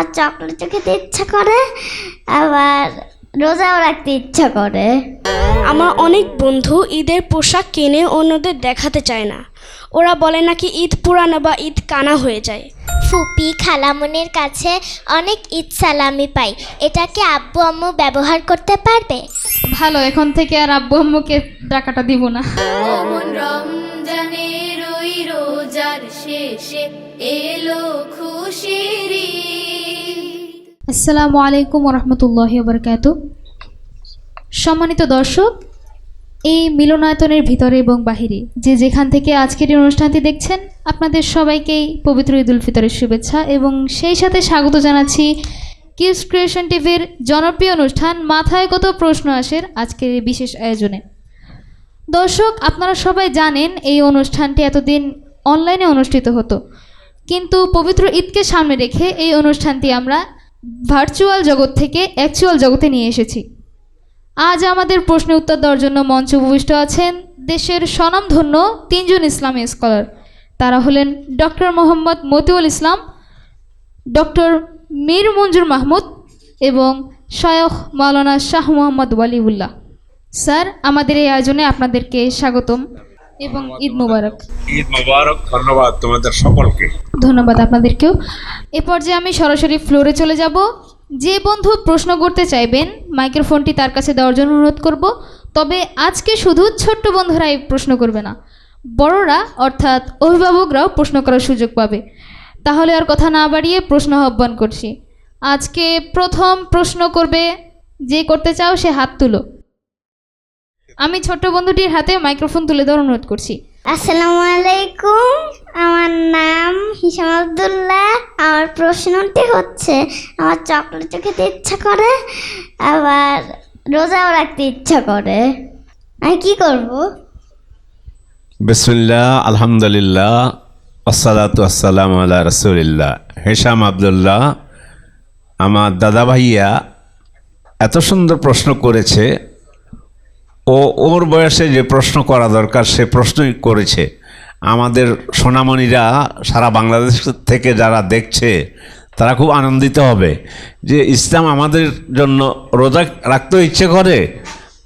আমার চকলেটও খেতে ইচ্ছা করে আবার রোজাও রাখতে ইচ্ছা করে। আমার অনেক বন্ধু ঈদের পোশাক কিনে অন্যদের দেখাতে চায় না। ওরা বলে নাকি ঈদ পুরানো বা ঈদ কানা হয়ে যায়। ফুপি খালামুনির কাছে অনেক ঈদ সালামি পাই। এটাকে আব্বু আম্মু ব্যবহার করতে পারবে? ভালো এখন থেকে আর আব্বু আম্মুকে টাকাটা দিব না। রমজানের ওই রোজার শেষে এলো খুশির আসসালামু আলাইকুম রহমতুল্লাহ বরকাত সম্মানিত দর্শক, এই মিলনায়তনের ভিতরে এবং বাহিরে যে যেখান থেকে আজকের এই অনুষ্ঠানটি দেখছেন, আপনাদের সবাইকেই পবিত্র ঈদুল ফিতরের শুভেচ্ছা এবং সেই সাথে স্বাগত জানাচ্ছি কিউস ক্রিয়েশন টিভির জনপ্রিয় অনুষ্ঠান মাথায় কত প্রশ্ন আসের আজকের এই বিশেষ আয়োজনে। দর্শক, আপনারা সবাই জানেন এই অনুষ্ঠানটি এতদিন অনলাইনে অনুষ্ঠিত হতো। কিন্তু পবিত্র ঈদকে সামনে রেখে এই অনুষ্ঠানটি আমরা ভার্চুয়াল জগৎ থেকে অ্যাকচুয়াল জগতে নিয়ে এসেছি। আজ আমাদের প্রশ্নের উত্তর দেওয়ার জন্য মঞ্চ উপবিষ্ট আছেন দেশের স্বনামধন্য তিনজন ইসলামী স্কলার তারা হলেন ডক্টর মোহাম্মদ মতিউল ইসলাম, ডক্টর মীর মঞ্জুর মাহমুদ এবং শায়খ মাওলানা শাহ মোহাম্মদ ওয়ালিউল্লাহ। স্যার, আমাদের এই আয়োজনে আপনাদেরকে স্বাগতম। এবং ঈদ মুবারক। ঈদ মোবারক ধন্যবাদ তোমাদের সকলকে। ধন্যবাদ আপনাদেরকেও। এ পর্যায়ে আমি সরাসরি ফ্লোরে চলে যাব। যে বন্ধু প্রশ্ন করতে চাইবেন মাইক্রোফোনটি তার কাছে দেওয়ার জন্য অনুরোধ করব। তবে আজকে শুধু ছোট্ট বন্ধুরাই প্রশ্ন করবে না বড়রা অর্থাৎ অভিভাবকরাও প্রশ্ন করার সুযোগ পাবে। তাহলে আর কথা না বাড়িয়ে প্রশ্ন আহ্বান করছি। আজকে প্রথম প্রশ্ন করবে যে করতে চাও সে হাত তুলো। আমি ছোট্ট বন্ধুটির হাতে মাইক্রোফোন তুলে দেওয়ার অনুরোধ করছি। আসসালামু আলাইকুম। আমার নাম হিসাম আবদুল্লাহ। আমার প্রশ্নটি হচ্ছে আমার চকলেটও খেতে ইচ্ছা করে আবার রোজাও রাখতে ইচ্ছা করে। আমি কি করব? বিসমুল্লাহ আলহামদুলিল্লাহ আসসালাতু আসসালাম আল্লাহ রসুলিল্লাহ। হেসাম আবদুল্লাহ আমার দাদা ভাইয়া এত সুন্দর প্রশ্ন করেছে ও ওর বয়সে যে প্রশ্ন করা দরকার, সে প্রশ্নই করেছে আমাদের সোনামণিরা সারা বাংলাদেশ থেকে যারা দেখছে, তারা খুব আনন্দিত হবে যে ইসলাম আমাদের জন্য রোজা রাখতেও ইচ্ছে করে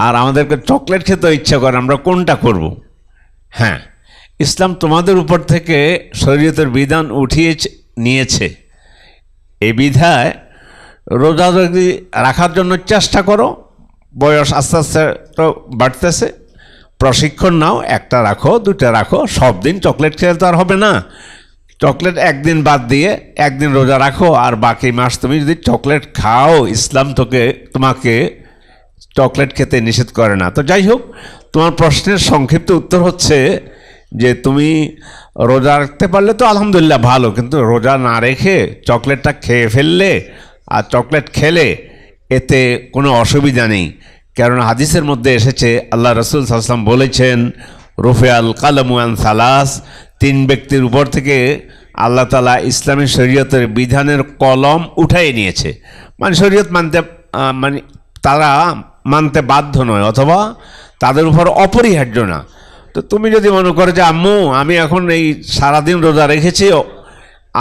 আর আমাদেরকে চকলেট খেতেও ইচ্ছে করে, আমরা কোনটা করব। হ্যাঁ ইসলাম তোমাদের উপর থেকে শরীয়তের বিধান উঠিয়ে নিয়েছে এই বিধায় রোজা যদি রাখার জন্য চেষ্টা করো বয়স আস্তে আস্তে তো বাড়তেছে। প্রশিক্ষণ নাও, একটা রাখো দুটা রাখো, সব দিন চকলেট খেলে তো আর হবে না। চকলেট একদিন বাদ দিয়ে, একদিন রোজা রাখো, আর বাকি মাস তুমি যদি চকলেট খাও, ইসলাম তোকে, তোমাকে চকলেট খেতে নিষেধ করে না। তো যাই হোক, তোমার প্রশ্নের সংক্ষিপ্ত উত্তর হচ্ছে যে তুমি রোজা রাখতে পারলে তো আলহামদুলিল্লাহ ভালো, কিন্তু রোজা না রেখে চকলেটটা খেয়ে ফেললে, আর চকলেট খেলে এতে কোনো অসুবিধা নেই। কারণ হাদিসের মধ্যে এসেছে, আল্লাহ রসুল সাল্লাম বলেছেন রুফে আল কালামুয়ান সালাস তিন ব্যক্তির উপর থেকে আল্লাহ তালা ইসলামী শরীয়তের বিধানের কলম উঠাই নিয়েছে। মানে শরীয়ত মানতে মানে তারা মানতে বাধ্য নয়, অথবা তাদের উপর অপরিহার্য না। তো তুমি যদি মনে করো যে, আম্মু, আমি এখন এই সারাদিন রোজা রেখেছি,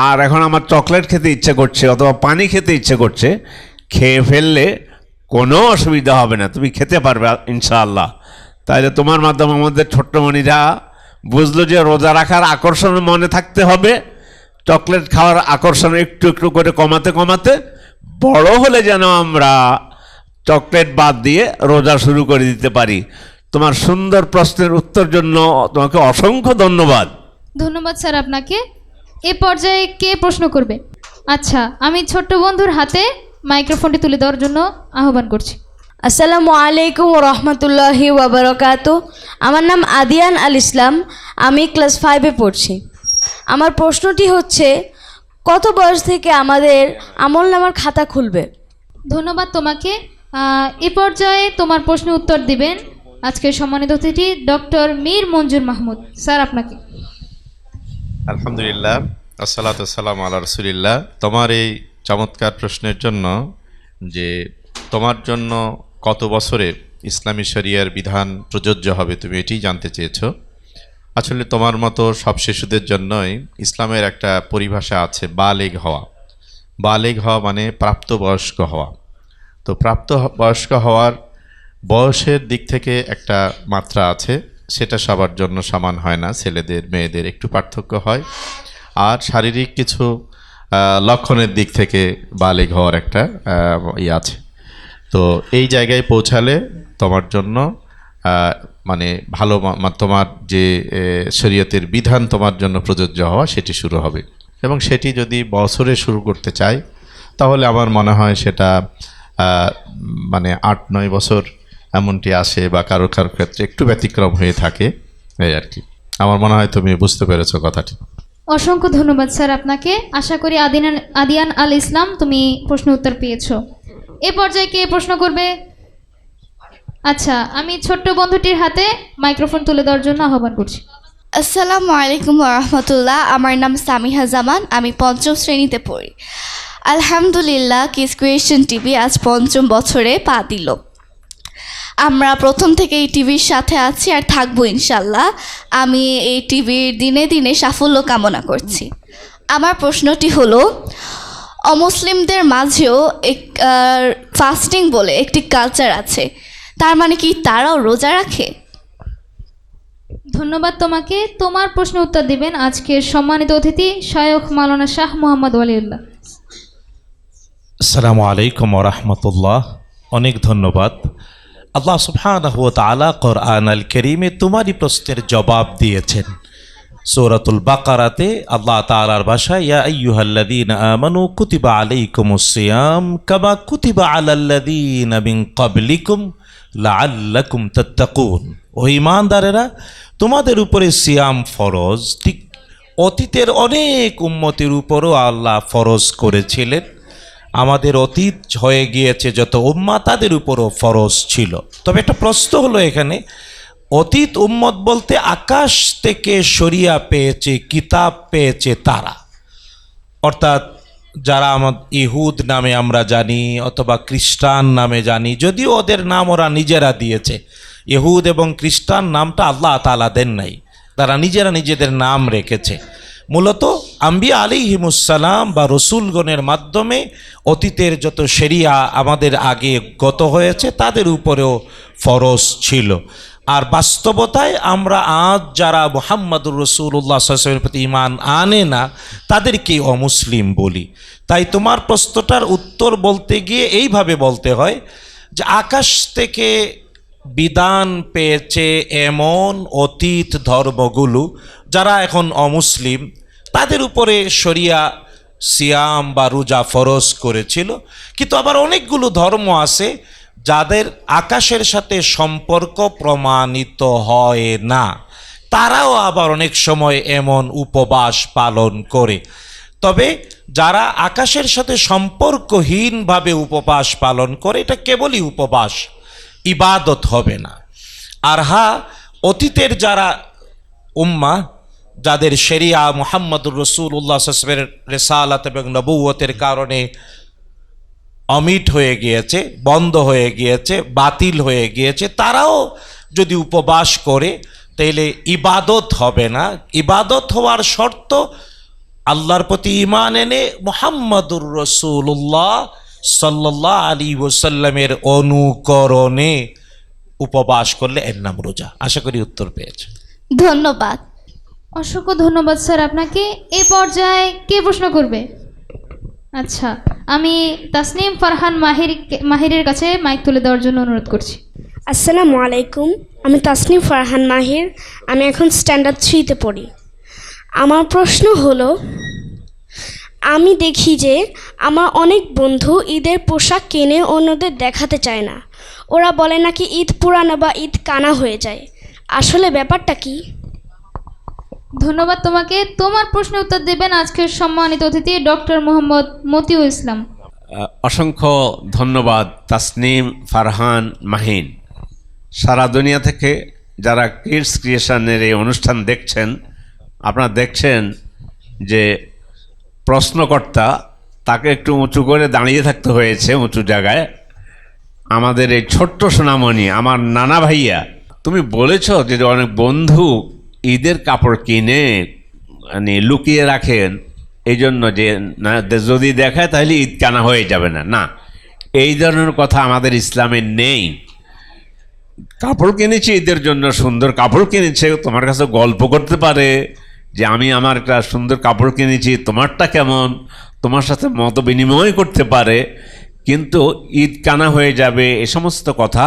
আর এখন আমার চকলেট খেতে ইচ্ছে করছে, অথবা পানি খেতে ইচ্ছে করছে খেয়ে ফেললে কোনো অসুবিধা হবে না, তুমি খেতে পারবে ইনশাআল্লাহ। তাহলে তোমার মাধ্যমে আমাদের ছোট্টমণিরা বুঝলো যে রোজা রাখার আকর্ষণ মনে থাকতে হবে, চকলেট খাওয়ার আকর্ষণ একটু একটু করে কমাতে কমাতে বড় হলে যেন আমরা চকলেট বাদ দিয়ে রোজা শুরু করে দিতে পারি। তোমার সুন্দর প্রশ্নের উত্তর জন্য তোমাকে অসংখ্য ধন্যবাদ। ধন্যবাদ স্যার আপনাকে। এ পর্যায়ে কে প্রশ্ন করবে? আচ্ছা আমি ছোট্ট বন্ধুর হাতে মাইক্রোফোনটি তুলে দেওয়ার জন্য আহ্বান করছি। আসসালামু আলাইকুম রহমতুল্লাহি ওবরকাত আমার নাম আদিয়ান আল ইসলাম আমি ক্লাস ফাইভে পড়ছি। আমার প্রশ্নটি হচ্ছে কত বয়স থেকে আমাদের আমল নামার খাতা খুলবে? ধন্যবাদ তোমাকে। এ পর্যায়ে তোমার প্রশ্নের উত্তর দিবেন আজকের সম্মানিত অতিথি ডক্টর মীর মঞ্জুর মাহমুদ। স্যার আপনাকে। আলহামদুলিল্লাহ আসসালাতু আসসালাম আল্লাহ রসুলিল্লাহ। তোমার এই চমৎকার প্রশ্নের জন্য যে তোমার জন্য কত বছরে ইসলামী শরিয়ার বিধান প্রযোজ্য হবে তুমি এটি জানতে চেয়েছো? আসলে তোমার মতো সব শিশুদের জন্যই ইসলামের একটা পরিভাষা আছে, বালেগ হওয়া। বালেগ হওয়া মানে প্রাপ্তবয়স্ক হওয়া। তো প্রাপ্ত বয়স্ক হওয়ার বয়সের দিক থেকে একটা মাত্রা আছে, সেটা সবার জন্য সমান হয় না, ছেলেদের, মেয়েদের একটু পার্থক্য হয়। আর শারীরিক কিছু লক্ষণের দিক থেকে বালেগ হওয়ার একটা ইয়ে আছে। তো এই জায়গায় পৌঁছালে তোমার জন্য মানে ভালো তোমার যে শরীয়তের বিধান তোমার জন্য প্রযোজ্য হওয়া, সেটি শুরু হবে। এবং সেটি যদি বছরে শুরু করতে চাই, তাহলে আমার মনে হয় সেটা মানে আট, নয় বছর এমনটি আসে বা কারও কারও ক্ষেত্রে একটু ব্যতিক্রম হয়ে থাকে, এই আর কি। আমার মনে হয় তুমি বুঝতে পেরেছ কথাটি। অসংখ্য ধন্যবাদ স্যার আপনাকে। আশা করি আদিনান আদিয়ান আল ইসলাম, তুমি প্রশ্ন উত্তর পেয়েছ। এ পর্যায়ে কে প্রশ্ন করবে? আচ্ছা আমি ছোট্ট বন্ধুটির হাতে মাইক্রোফোন তুলে দেওয়ার জন্য আহ্বান করছি। আসসালামু আলাইকুম রহমতুল্লাহ। আমার নাম সামিহা জামান, আমি পঞ্চম শ্রেণীতে পড়ি। আলহামদুলিল্লাহ, কিস ক্রিয়েশন টিভি আজ পঞ্চম বছরে পা দিল। আমরা প্রথম থেকে এই টিভির সাথে আছি আর থাকব ইনশাল্লাহ। আমি এই টিভির দিনে দিনে সাফল্য কামনা করছি। আমার প্রশ্নটি হলো অমুসলিমদের মাঝেও এক ফাস্টিং বলে একটি কালচার আছে। তার মানে কি তারাও রোজা রাখে? ধন্যবাদ তোমাকে। তোমার প্রশ্ন উত্তর দিবেন আজকের সম্মানিত অতিথি শায়খ মাওলানা শাহ মোহাম্মদ ওয়ালিউল্লাহ। আসসালামু আলাইকুম রহমতুল্লাহ। অনেক ধন্যবাদ। আল্লাহ সুবহানাহু ওয়া তাআলা কোরআন আল করিমে তোমারই প্রশ্নের জবাব দিয়েছেন। সূরাতুল বাকারাতে আল্লাহ তাআলার ভাষায়, ইয়া আইয়ুহাল্লাযীনা আমানু কুতিবা আলাইকুমুস সিয়াম কামা কুতিবা আলাল্লাযীনা মিন ক্বাবলিকুম লাআল্লাকুম তাত্তাকুন। ও ঈমানদারেরা, তোমাদের উপরে সিয়াম ফরজ, ঠিক অতীতের অনেক উম্মতের উপরও আল্লাহ ফরজ করেছিলেন। আমাদের অতীত হয়ে গিয়েছে, যত উম্মা, তাদের উপরও ফরজ ছিল। তবে একটা প্রশ্ন হলো এখানে, অতীত উম্মত বলতে আকাশ থেকে শরিয়া পেয়েছে, কিতাব পেয়েছে তারা? অর্থাৎ যারা আমার ইহুদ নামে আমরা জানি, অথবা খ্রিস্টান নামে জানি, যদিও ওদের নাম ওরা নিজেরা দিয়েছে। ইহুদ এবং খ্রিস্টান নামটা আল্লাহ তালা দেন নাই। তারা নিজেরা নিজেদের নাম রেখেছে। মূলত আম্বিয়া আলী হিমুসালাম বা রসুলগণের মাধ্যমে অতীতের যত শরিয়া আমাদের আগে গত হয়েছে, তাদের উপরেও ফরজ ছিল। আর বাস্তবতায় আমরা আজ যারা মোহাম্মদুর রসুল্লাহ সাল্লামের প্রতি ইমান আনে না, তাদেরকেই অমুসলিম বলি। তাই তোমার প্রশ্নটার উত্তর বলতে গিয়ে এইভাবে বলতে হয় যে আকাশ থেকে বিধান পেয়েছে এমন অতীত ধর্মগুলো যারা এখন অমুসলিম তাদের উপরে শরিয়া, সিয়াম বা রোজা ফরজ করেছিল। কিন্তু আবার অনেকগুলো ধর্ম আছে যাদের আকাশের সাথে সম্পর্ক প্রমাণিত হয় না। তারাও আবার অনেক সময় এমন উপবাস পালন করে। তবে যারা আকাশের সাথে সম্পর্কহীনভাবে উপবাস পালন করে, এটা কেবলই উপবাস, ইবাদত হবে না। আর হা, অতীতের যারা উম্মা যাদের শেরিয়া মোহাম্মদুর রসুল্লাহ সসমের রেসালাত এবং নবুয়তের কারণে অমিট হয়ে গিয়েছে, বন্ধ হয়ে গিয়েছে, বাতিল হয়ে গিয়েছে, তারাও যদি উপবাস করে, তাইলে ইবাদত হবে না। ইবাদত হওয়ার শর্ত আল্লাহর প্রতি ইমান এনে মোহাম্মদুর রসুল্লাহ সাল্লাহ আলী ওসাল্লামের অনুকরণে উপবাস করলে এর নাম রোজা। আশা করি উত্তর পেয়েছে ধন্যবাদ। অসংখ্য ধন্যবাদ স্যার আপনাকে। এ পর্যায়ে কে প্রশ্ন করবে? আচ্ছা আমি তাসনিম ফারহান মাহির মাহিরের কাছে মাইক তুলে দেওয়ার জন্য অনুরোধ করছি। আসসালামু আলাইকুম, আমি তাসনিম ফারহান মাহির, আমি এখন স্ট্যান্ডার্ড থ্রিতে পড়ি। আমার প্রশ্ন হলো, আমি দেখি যে আমার অনেক বন্ধু ঈদের পোশাক কিনে অন্যদের দেখাতে চায় না। ওরা বলে নাকি ঈদ পুরানো বা ঈদ কানা হয়ে যায়। আসলে ব্যাপারটা কি? ধন্যবাদ তোমাকে। তোমার প্রশ্নের উত্তর দেবেন আজকের সম্মানিত অতিথি ডক্টর মোহাম্মদ মতিউল ইসলাম। অসংখ্য ধন্যবাদ তাসনিম, ফারহান, মাহিন। সারা দুনিয়া থেকে যারা কিডস ক্রিয়েশনের এই অনুষ্ঠান দেখছেন, আপনারা দেখছেন যে প্রশ্নকর্তা তাকে একটু উঁচু করে দাঁড়িয়ে থাকতে হয়েছে উঁচু জায়গায়। আমাদের এই ছোট্ট সোনামণি, আমার নানা ভাইয়া, তুমি বলেছ যে অনেক বন্ধু ঈদের কাপড় কিনে মানে লুকিয়ে রাখেন এই জন্য যে না যদি দেখায় তাহলে ঈদ কানা হয়ে যাবে না। না, এই ধরনের কথা আমাদের ইসলামে নেই। কাপড় কিনেছি, ঈদের জন্য সুন্দর কাপড় কিনেছে, তোমার কাছে গল্প করতে পারে যে আমি আমার একটা সুন্দর কাপড় কিনেছি, তোমারটা কেমন? তোমার সাথে মত বিনিময় করতে পারে। কিন্তু ঈদ কানা হয়ে যাবে, এ সমস্ত কথা,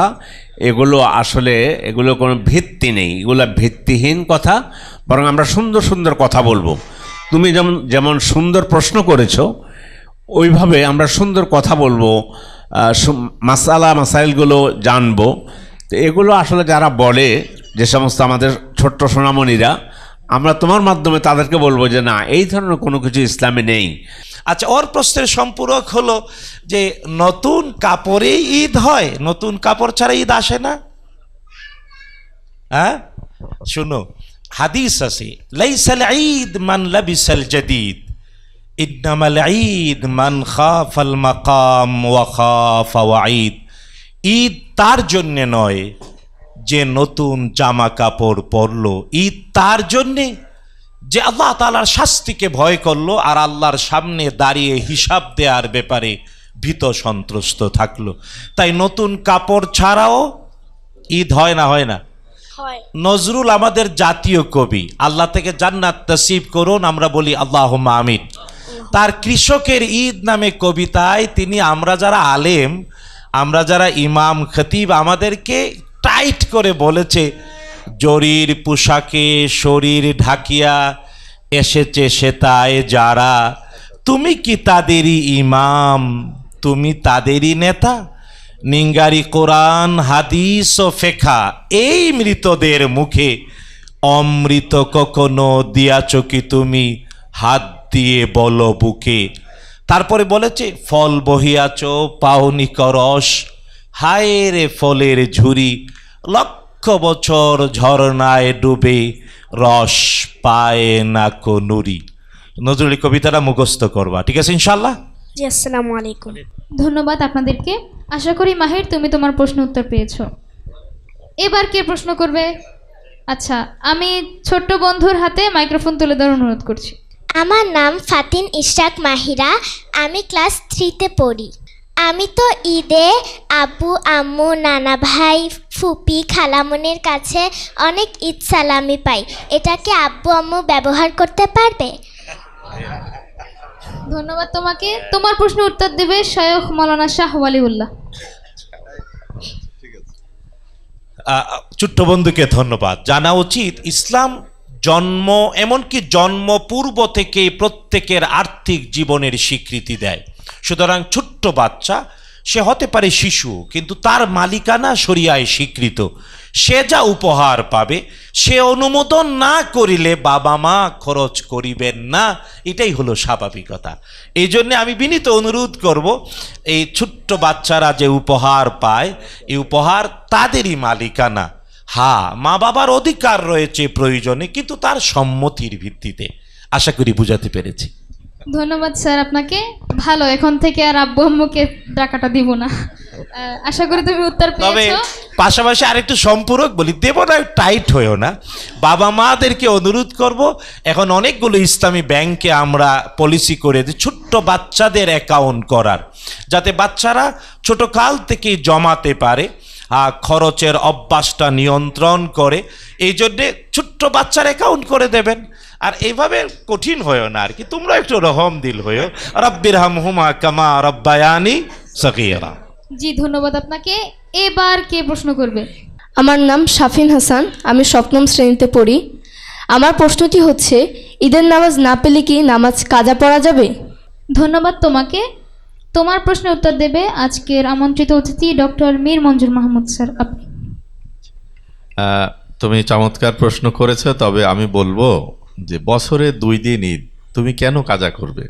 এগুলো আসলে, এগুলো কোনো ভিত্তি নেই, এগুলো ভিত্তিহীন কথা, বরং আমরা সুন্দর সুন্দর কথা বলব। তুমি যেমন যেমন সুন্দর প্রশ্ন করেছ, ওইভাবে আমরা সুন্দর কথা বলব মাসালা, মাসাইলগুলো জানব। তো এগুলো আসলে যারা বলে, যে সমস্ত আমাদের ছোট্ট সোনামণিরা আমরা তোমার মাধ্যমে তাদেরকে বলব যে না, এই ধরনের কোনো কিছু ইসলামে নেই। আচ্ছা ওর প্রশ্নের সম্পূরক হলো যে নতুন কাপড়েই ঈদ হয়, নতুন কাপড় ছাড়া ঈদ আসে না? হ্যাঁ? শুনো, হাদিস আছে, লাইসাল ঈদ মান লাবিসাল জাদিদ, ইন্নামাল ঈদ মান খাফাল মাকাম ওয়া খাফা ওয়াঈদ ঈদ তার জন্যে নয় যে নতুন জামা কাপড় পরলো ঈদ তার জন্যে যে আল্লাহ তালার শাস্তিকে ভয় করল আর আল্লাহর সামনে দাঁড়িয়ে হিসাব দেওয়ার ব্যাপারে ভীত সন্ত্রস্ত থাকল। তাই নতুন কাপড় ছাড়াও ঈদ হয় না হয় না? নজরুল আমাদের জাতীয় কবি আল্লাহ থেকে জান্নাত তসিব করুন আমরা বলি আল্লাহ আমিন। তার কৃষকের ঈদ নামে কবিতায় তিনি আমরা যারা আলেম আমরা যারা ইমাম খতিব আমাদেরকে টাইট করে বলেছে, জরির পোশাকে শরীর ঢাকিয়া এসেছে সেতায় যারা। তুমি কি তাদেরই ইমাম? তুমি তাদেরই নেতা? নিঙ্গারি কোরআন, হাদিস ও ফেখা এই মৃতদের মুখে অমৃত কখনো দিয়াছ কি তুমি? হাত দিয়ে বলো বুকে। তারপরে বলেছে, ফল বহিয়াছ, পাওনি করস হায় রে ফলের ঝুরি লক্ষ বছর ঝরনায় ডুবে রস পায় না নুরি নজরুলি কবিতাটা মুখস্থ করবা ঠিক আছে ইনশাল্লাহ জি আসসালামু আলাইকুম। ধন্যবাদ আপনাদেরকে। আশা করি মাহির তুমি তোমার প্রশ্ন উত্তর পেয়েছ। এবার কে প্রশ্ন করবে? আচ্ছা আমি ছোট্ট বন্ধুর হাতে মাইক্রোফোন তুলে দেওয়ার অনুরোধ করছি। আমার নাম ফাতিন ইশরাক মাহিরা। আমি ক্লাস থ্রিতে পড়ি। আমি তো ঈদে আব্বু আম্মু নানা ভাই ফুপি খালামনির কাছে অনেক ঈদ সালামি পাই। এটাকে আব্বু আম্মু ব্যবহার করতে পারবে? ধন্যবাদ তোমাকে। তোমার প্রশ্ন উত্তর দেবে শয়খ মৌলানা শাহ ওয়ালিউল্লাহ। ছোট্ট বন্ধুকে ধন্যবাদ। জানা উচিত ইসলাম জন্ম এমনকি জন্ম পূর্ব থেকে প্রত্যেকের আর্থিক জীবনের স্বীকৃতি দেয়। সুতরাং ছোট্ট বাচ্চা, সে হতে পারে শিশু, কিন্তু তার মালিকানা সরিয়ায় স্বীকৃত। সে যা উপহার পাবে, সে অনুমোদন না করিলে বাবা মা খরচ করিবেন না। এটাই হলো স্বাভাবিকতা। এই জন্য আমি বিনীত অনুরোধ করব, এই ছোট্ট বাচ্চারা যে উপহার পায়, এই উপহার তাদেরই মালিকানা। হ্যাঁ মা বাবার অধিকার রয়েছে প্রয়োজনে, কিন্তু তার সম্মতির ভিত্তিতে। আশা করি বুঝাতে পেরেছি। ধন্যবাদ স্যার আপনাকে। ভালো এখন থেকে আর আব্বু আম্মুকে টাকাটা দিব না। আশা করি তুমি উত্তর তবে পেয়েছ। পাশাপাশি আরেকটু সম্পূরক বলি দেব না টাইট হয়েও না। বাবা মাদেরকে অনুরোধ করব এখন অনেকগুলো ইসলামী ব্যাংকে আমরা পলিসি করে দিই ছোট্ট বাচ্চাদের অ্যাকাউন্ট করার যাতে বাচ্চারা ছোট কাল থেকেই জমাতে পারে খরচের অভ্যাসটা নিয়ন্ত্রণ করে। এই জন্যে ছোট্ট বাচ্চার অ্যাকাউন্ট করে দেবেন। আর এইভাবে কঠিন হয়েও না আর কি। তোমরা একটু রহম দিল হয়েও। রব্বির হামহুমা কামা রব্বায়ানি সকিরা জি ধন্যবাদ আপনাকে। এবার কে প্রশ্ন করবে? আমার নাম শাফিন হাসান আমি সপ্তম শ্রেণীতে পড়ি। আমার প্রশ্নটি হচ্ছে ঈদের নামাজ না পেলে কি নামাজ কাজা পড়া যাবে? ধন্যবাদ তোমাকে। তোমার প্রশ্নের উত্তর দেবে আজকের আমন্ত্রিত অতিথি ডক্টর মীর মঞ্জুর মাহমুদ স্যার আপনি। তুমি চমৎকার প্রশ্ন করেছ তবে আমি বলব যে বছরে দুই দিন ঈদ তুমি কেন কাজা করবে?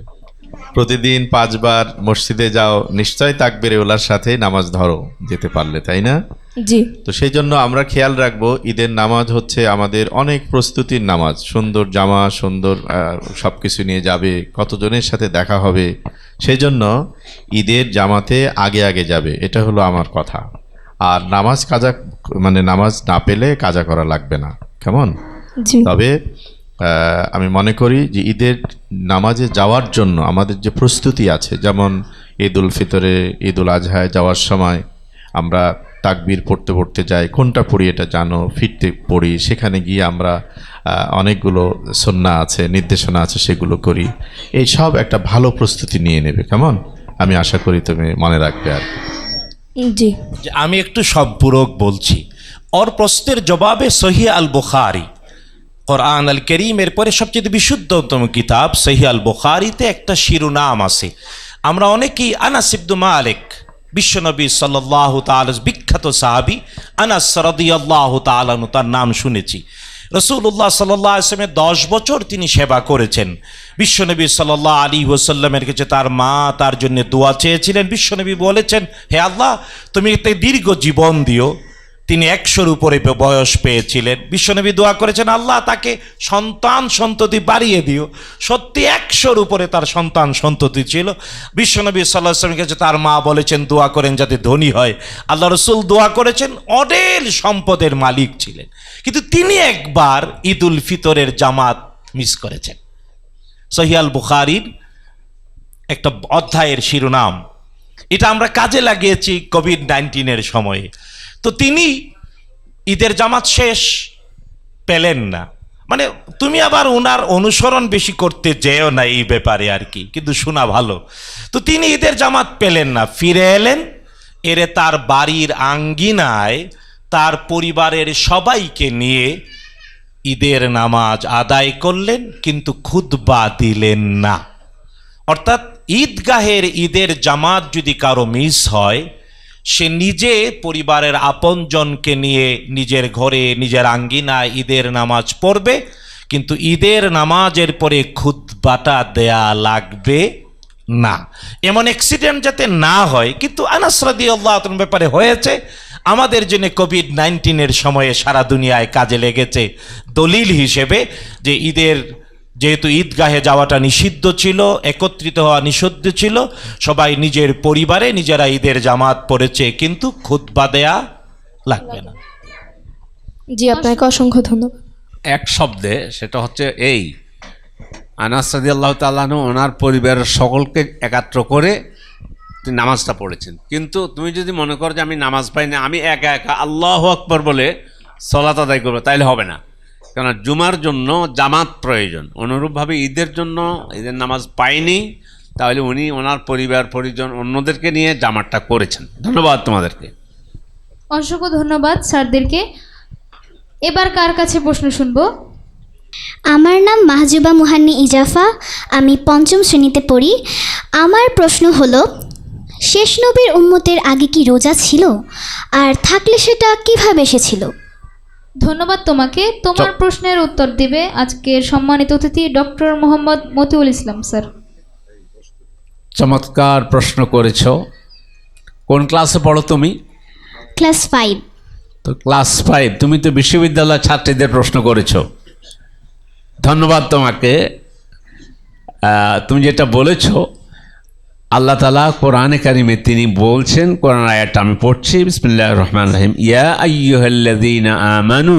প্রতিদিন পাঁচবার মসজিদে যাও নিশ্চয় তাকবের ওলার সাথে নামাজ ধরো যেতে পারলে তাই না? জি। তো সেই জন্য আমরা খেয়াল রাখব ঈদের নামাজ হচ্ছে আমাদের অনেক প্রস্তুতির নামাজ সুন্দর জামা সুন্দর সব কিছু নিয়ে যাবে কতজনের সাথে দেখা হবে সেই জন্য ঈদের জামাতে আগে আগে যাবে এটা হলো আমার কথা। আর নামাজ কাজা মানে নামাজ না পেলে কাজা করা লাগবে না কেমন? তবে আমি মনে করি যে ঈদের নামাজে যাওয়ার জন্য আমাদের যে প্রস্তুতি আছে যেমন ঈদ উল ফিতরে ঈদ উল আজহায় যাওয়ার সময় আমরা তাকবির পড়তে পড়তে যাই কোনটা পড়ি এটা জানো ফিরতে পড়ি সেখানে গিয়ে আমরা অনেকগুলো সন্না আছে নির্দেশনা আছে সেগুলো করি। এই সব একটা ভালো প্রস্তুতি নিয়ে নেবে কেমন? আমি আশা করি তুমি মনে রাখবে আর জি। যে আমি একটু সম্পূরক বলছি। ওর প্রশ্নের জবাবে সহি আল বুখারি। কোরআন আল করিমের পরে সবচেয়ে বিশুদ্ধতম কিতাব সহি আল বুখারিতে একটা শিরোনাম আছে। আমরা অনেকেই আনাস মালিক বিশ্বনবী সাল্লাহ তাল বিখ্যাত সাহাবি আনাস রদিয়াল্লাহ তালানু তার নাম শুনেছি। রসুল্লাহ সাল্লাহ আসলামের দশ বছর তিনি সেবা করেছেন। বিশ্বনবী সাল্লাহ আলী ওসাল্লামের কাছে তার মা তার জন্য দোয়া চেয়েছিলেন। বিশ্বনবী বলেছেন, হে আল্লাহ, তুমি এতে দীর্ঘ জীবন দিও। তিনি একশোর উপরে বয়স পেয়েছিলেন। বিশ্বনবী দোয়া করেছেন, আল্লাহ তাকে সন্তান সন্ততি বাড়িয়ে দিও। সত্যি একশোর উপরে তার সন্তান সন্ততি ছিল। বিশ্বনবী সাল্লাহ আসলামের কাছে তার মা বলেছেন, দোয়া করেন যাতে ধনী হয়। আল্লাহ রসুল দোয়া করেছেন, অডেল সম্পদের মালিক ছিলেন। কিন্তু তিনি একবার ঈদ উল ফিতরের জামাত মিস করেছেন। সহিয়াল বুখারির একটা অধ্যায়ের শিরোনাম। এটা আমরা কাজে লাগিয়েছি কোভিড নাইন্টিনের সময়ে। তো তিনি ঈদের জামাত শেষ পেলেন না। মানে তুমি আবার ওনার অনুসরণ বেশি করতে যেও না এই ব্যাপারে আর কি, কিন্তু শোনা ভালো। তো তিনি ঈদের জামাত পেলেন না, ফিরে এলেন, এরে তার বাড়ির আঙ্গিনায় তার পরিবারের সবাইকে নিয়ে ঈদের নামাজ আদায় করলেন, কিন্তু খুতবা দিলেন না। অর্থাৎ ঈদগাহের ঈদের জামাত যদি কারও মিস হয় সে নিজে পরিবারের আপনজনকে নিয়ে নিজের ঘরে, নিজের আঙ্গিনায় ঈদের নামাজ পড়বে। কিন্তু ঈদের নামাজের পরে খুতবাটা দেয়া লাগবে না। এমন অ্যাক্সিডেন্ট যাতে না হয়, কিন্তু আনাসরাদি আল্লাহ ব্যাপারে হয়েছে। আমাদের জন্য কোভিড নাইন্টিনের সময়ে সারা দুনিয়ায় কাজে লেগেছে দলিল হিসেবে যে ঈদের যেহেতু ঈদগাহে যাওয়াটা নিষিদ্ধ ছিল একত্রিত হওয়া নিষিদ্ধ ছিল সবাই নিজের পরিবারে নিজেরা ঈদের জামাত পড়েছে কিন্তু খুতবা দেয়া লাগবে না। জি আপনাকে অসংখ্য ধন্যবাদ। এক শব্দে সেটা হচ্ছে এই। আনাস রাদি আল্লাহ তাল্লাহনু ওনার পরিবারের সকলকে একাত্র করে তিনি নামাজটা পড়েছেন। কিন্তু তুমি যদি মনে করো যে আমি নামাজ পাই না আমি একা একা আল্লাহ আকবর বলে সলাত আদায় করব তাইলে হবে না। কেননা জুমার জন্য জামাত প্রয়োজন। অনুরূপভাবে ঈদের জন্য ঈদের নামাজ পায়নি তাহলে উনি ওনার পরিবার পরিজন অন্যদেরকে নিয়ে জামাতটা করেছেন। ধন্যবাদ তোমাদেরকে। অসংখ্য ধন্যবাদ স্যারদেরকে। এবার কার কাছে প্রশ্ন শুনব? আমার নাম মাহজুবা মুহান্নি ইজাফা আমি পঞ্চম শ্রেণীতে পড়ি। আমার প্রশ্ন হলো শেষ নবীর উম্মতের আগে কি রোজা ছিল? আর থাকলে সেটা কীভাবে এসেছিল? ধন্যবাদ তোমাকে। তোমার প্রশ্নের উত্তর দিবে আজকের সম্মানিত অতিথি ডক্টর মোহাম্মদ মতিউল ইসলাম স্যার। চমৎকার প্রশ্ন করেছ। কোন ক্লাসে পড়ো তুমি? Class five. তো ক্লাস ফাইভ তুমি তো বিশ্ববিদ্যালয় ছাত্রীদের প্রশ্ন করেছ। ধন্যবাদ তোমাকে। তুমি যেটা বলেছ আল্লাহ তালা কোরআনে কারিমে তিনি বলছেন, কোরআন আয়াতটা আমি পড়ছি বিসমিল্লাহ রহমান রহিম, ইয়া আইয়ুহাল্লাযীনা আমানু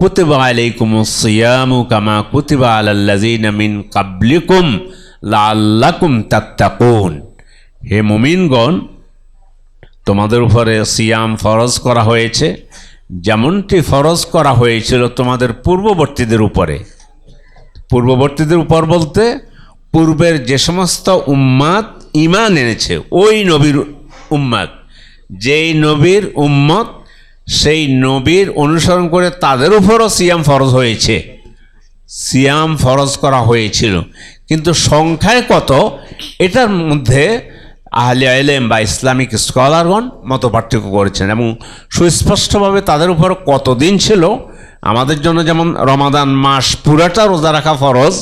কুতিবা আলাইকুমুস সিয়ামু কামা কুতিবা আলাল্লাযীনা মিন ক্বাবলিকুম লাআল্লাকুম তাত্তাকুন। হে মুমিনগণ, তোমাদের উপরে সিয়াম ফরজ করা হয়েছে, যেমনটি ফরজ করা হয়েছিল তোমাদের পূর্ববর্তীদের উপরে। পূর্ববর্তীদের উপর বলতে, পূর্বের যে সমস্ত উম্মাদ ইমান এনেছে, ওই নবীর উম্মাদ। যেই নবীর উম্মত, সেই নবীর অনুসরণ করে তাদের উপরও সিয়াম ফরজ হয়েছে। সিয়াম ফরজ করা হয়েছিল। কিন্তু সংখ্যায় কত, এটার মধ্যে আহলে আলেম বা ইসলামিক স্কলারগণ মত পার্থক্য করেছেন এবং সুস্পষ্টভাবে তাদের উপর কতদিন ছিল, আমাদের জন্য যেমন রমাদান মাস পুরাটা রোজা রাখা ফরজ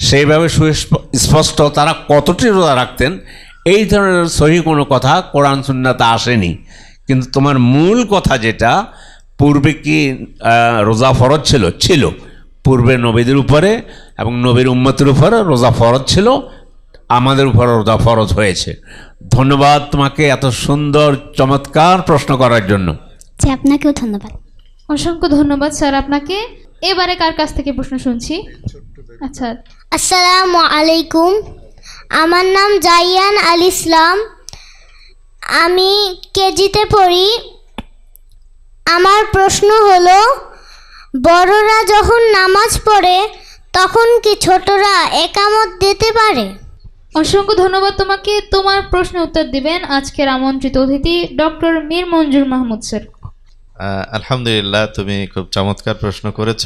সেইভাবে সুস্প- স্পষ্ট তারা কতটি রোজা রাখতেন এই ধরনের সহি কোনো কথা কোরআন সুন্নাতে আসেনি। কিন্তু তোমার মূল কথা যেটা পূর্বে কি রোজা ফরজ ছিল? ছিল। পূর্বে নবীদের উপরে এবং নবীর উম্মতের উপরে রোজা ফরজ ছিল। আমাদের উপরে রোজা ফরজ হয়েছে। ধন্যবাদ তোমাকে এত সুন্দর চমৎকার প্রশ্ন করার জন্য। আপনাকেও ধন্যবাদ। অসংখ্য ধন্যবাদ স্যার আপনাকে। এবারে কার কাছ থেকে প্রশ্ন শুনছি? আচ্ছা আসসালামু আলাইকুম। আমার নাম জাইয়ান আল ইসলাম। আমি কেজিতে পড়ি। আমার প্রশ্ন হলো বড়রা যখন নামাজ পড়ে তখন কি ছোটরা একামত দিতে পারে? অসংখ্য ধন্যবাদ তোমাকে। তোমার প্রশ্নের উত্তর দিবেন আজকের আমন্ত্রিত অতিথি ডক্টর মীর মঞ্জুর মাহমুদ স্যার। আলহামদুলিল্লাহ তুমি খুব চমৎকার প্রশ্ন করেছ।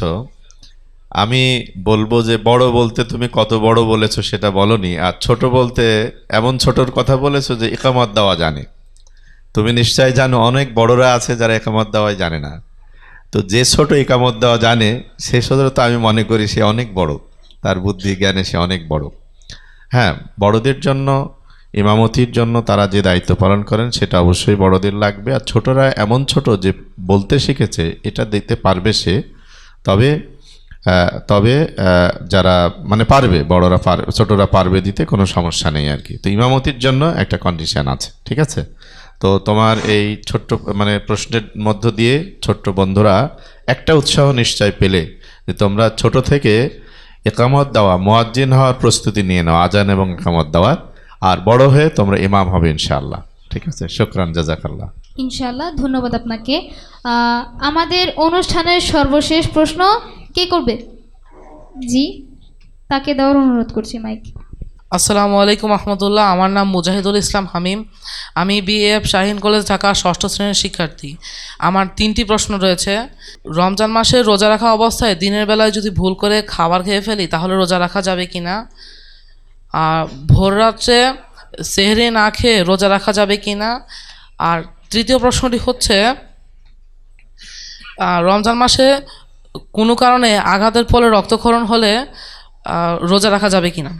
আমি বলব যে বড় বলতে তুমি কত বড় বলেছ সেটা বলনি, আর ছোট বলতে এমন ছোটর কথা বলেছ যে একামত দেওয়া জানে। তুমি নিশ্চয়ই জানো, অনেক বড়রা আছে যারা একামত দেওয়াই জানে না। তো যে ছোট একামত দেওয়া জানে, সে তো আমি মনে করি সে অনেক বড়। তার বুদ্ধি জ্ঞানে সে অনেক বড়। হ্যাঁ বড়দের জন্য, ইমামতির জন্য তারা যে দায়িত্ব পালন করেন, সেটা অবশ্যই বড়দের লাগবে। আর ছোটরা এমন ছোট যে বলতে শিখেছে, এটা দেখতে পারবে সে। তবে তবে যারা মানে পারবে, বড়রা পার ছোটরা পারবে দিতে কোনো সমস্যা নেই আর কি। তো ইমামতির জন্য একটা কন্ডিশন আছে, ঠিক আছে? তো তোমার এই ছোট্ট মানে প্রশ্নের মধ্য দিয়ে ছোট্ট বন্ধুরা একটা উৎসাহ নিশ্চয় পেলে যে তোমরা ছোট থেকে একামত দেওয়া, মোয়াজ্জিন হওয়ার প্রস্তুতি নিয়ে নাও, আজান এবং একামত দেওয়ার, আর বড় হয়ে তোমরা ইমাম হবে ইনশাআল্লাহ, ঠিক আছে? শুক্রান, জাজাকাল্লাহ। ইনশাআল্লাহ, ধন্যবাদ আপনাকে। আমাদের অনুষ্ঠানের সর্বশেষ প্রশ্ন কে করবে? জি, তাকে দেওয়ার অনুরোধ করছি, মাইক। আসসালামু আলাইকুম আহমদুল্লাহ আমার নাম মুজাহিদুল ইসলাম হামিম। আমি বিএফ শাহিন কলেজ ঢাকা ষষ্ঠ শ্রেণির শিক্ষার্থী। আমার তিনটি প্রশ্ন রয়েছে। রমজান মাসে রোজা রাখা অবস্থায় দিনের বেলায় যদি ভুল করে খাবার খেয়ে ফেলি, তাহলে রোজা রাখা যাবে কি না আর ভোর রাত্রে সেহরি না খেয়ে রোজা রাখা যাবে কি না আর তৃতীয় প্রশ্নটি হচ্ছে রমজান মাসে কোনো কারণে আঘাতের ফলে রক্তক্ষরণ হলে রোজা রাখা যাবে কি না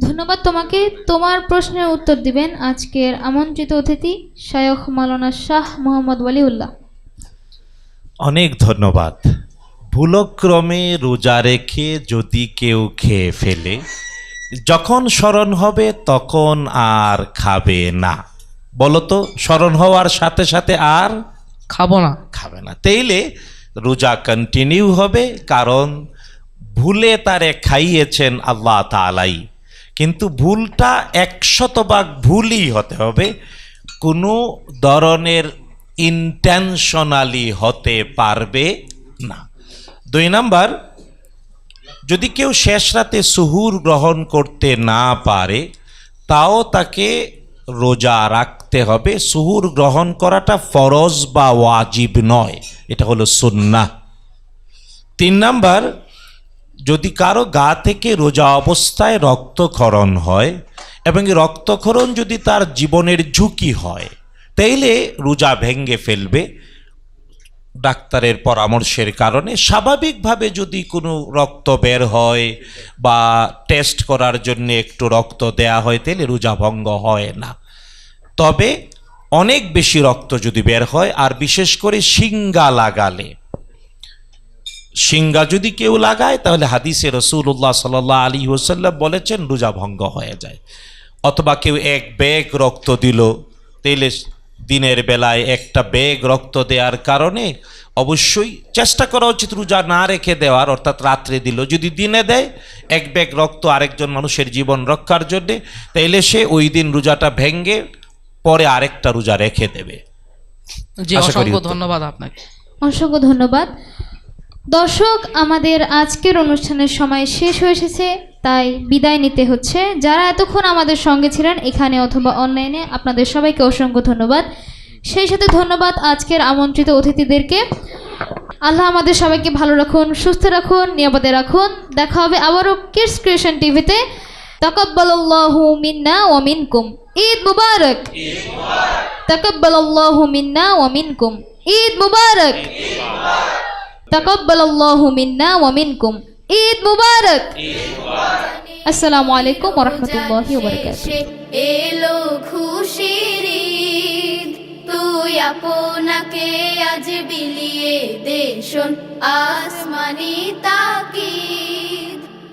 ধন্যবাদ তোমাকে। তোমার প্রশ্নের উত্তর দিবেন আজকের আমন্ত্রিত অতিথি শায়খ মালানা শাহ মোহাম্মদ ওয়ালিউল্লাহ। অনেক ধন্যবাদ। ভুলক্রমে রোজা রেখে যদি কেউ খেয়ে ফেলে যখন স্মরণ হবে তখন আর খাবে না। বলতো স্মরণ হওয়ার সাথে সাথে আর খাব না। খাবে না। তাইলে রোজা কন্টিনিউ হবে, কারণ ভুলে তারে খাইয়েছেন আল্লাহ তালাই কিন্তু ভুলটা একশতভাগ ভুলই হতে হবে। কোনো ধরনের ইন্টেনশনালি হতে পারবে না। দুই নাম্বার, যদি কেউ শেষ রাতে সুহুর গ্রহণ করতে না পারে, তাও তাকে রোজা রাখতে হবে। সুহুর গ্রহণ করাটা ফরজ বা ওয়াজিব নয়। এটা হলো সুন্নাহ। তিন নাম্বার, যদি কারও গা থেকে রোজা অবস্থায় রক্তক্ষরণ হয় এবং রক্তক্ষরণ যদি তার জীবনের ঝুঁকি হয়, তাইলে রোজা ভেঙ্গে ফেলবে ডাক্তারের পরামর্শের কারণে। স্বাভাবিকভাবে যদি কোনো রক্ত বের হয় বা টেস্ট করার জন্য একটু রক্ত দেয়া হয় তাহলে রোজা ভঙ্গ হয় না। তবে অনেক বেশি রক্ত যদি বের হয়, আর বিশেষ করে শিঙ্গা লাগালে। শিঙ্গা যদি কেউ লাগায়, তাহলে হাদিসে রসুল্লাহ সাল আলী ওসাল্লাম বলেছেন, রোজা ভঙ্গ হয়ে যায়। অথবা কেউ এক ব্যাগ রক্ত দিল, তাইলে দিনের বেলায় একটা ব্যাগ রক্ত দেওয়ার কারণে অবশ্যই চেষ্টা করা উচিত রোজা না রেখে দেওয়ার, অর্থাৎ রাত্রে দিল। যদি দিনে দেয়, এক ব্যাগ রক্ত আরেকজন মানুষের জীবন রক্ষার জন্যে, তাইলে সে ওই দিন রোজাটা ভেঙ্গে পরে আরেকটা রোজা রেখে দেবে। জি অসংখ্য ধন্যবাদ আপনাকে। অসংখ্য ধন্যবাদ। দর্শক আমাদের আজকের অনুষ্ঠানের সময় শেষ হয়ে এসেছে তাই বিদায় নিতে হচ্ছে। যারা এতক্ষণ আমাদের সঙ্গে ছিলেন এখানে অথবা অনলাইনে আপনাদের সবাইকে অসংখ্য ধন্যবাদ। সেই সাথে ধন্যবাদ আজকের আমন্ত্রিত অতিথিদেরকে। আল্লাহ আমাদের সবাইকে ভালো রাখুন সুস্থ রাখুন নিরাপদে রাখুন। দেখা হবে আবারও কিডস ক্রিয়েশন টিভিতে তাকাব্বালাল্লাহু মিন্না ওয়া মিনকুম। ঈদ মুবারক। তাকাব্বালাল্লাহু মিন্না ওয়া মিনকুম। ঈদ মুবারক। তাকাব্বালাল্লাহু মিন্না ওয়া মিনকুম। ঈদ মুবারক। আসসালামু আলাইকুম ওয়া রাহমাতুল্লাহি ওয়া বারাকাতুহু। এলো খুশির ঈদ। তুই আপনাকে আজ বিলিয়ে দে দেশন আসমানি তাকিদ।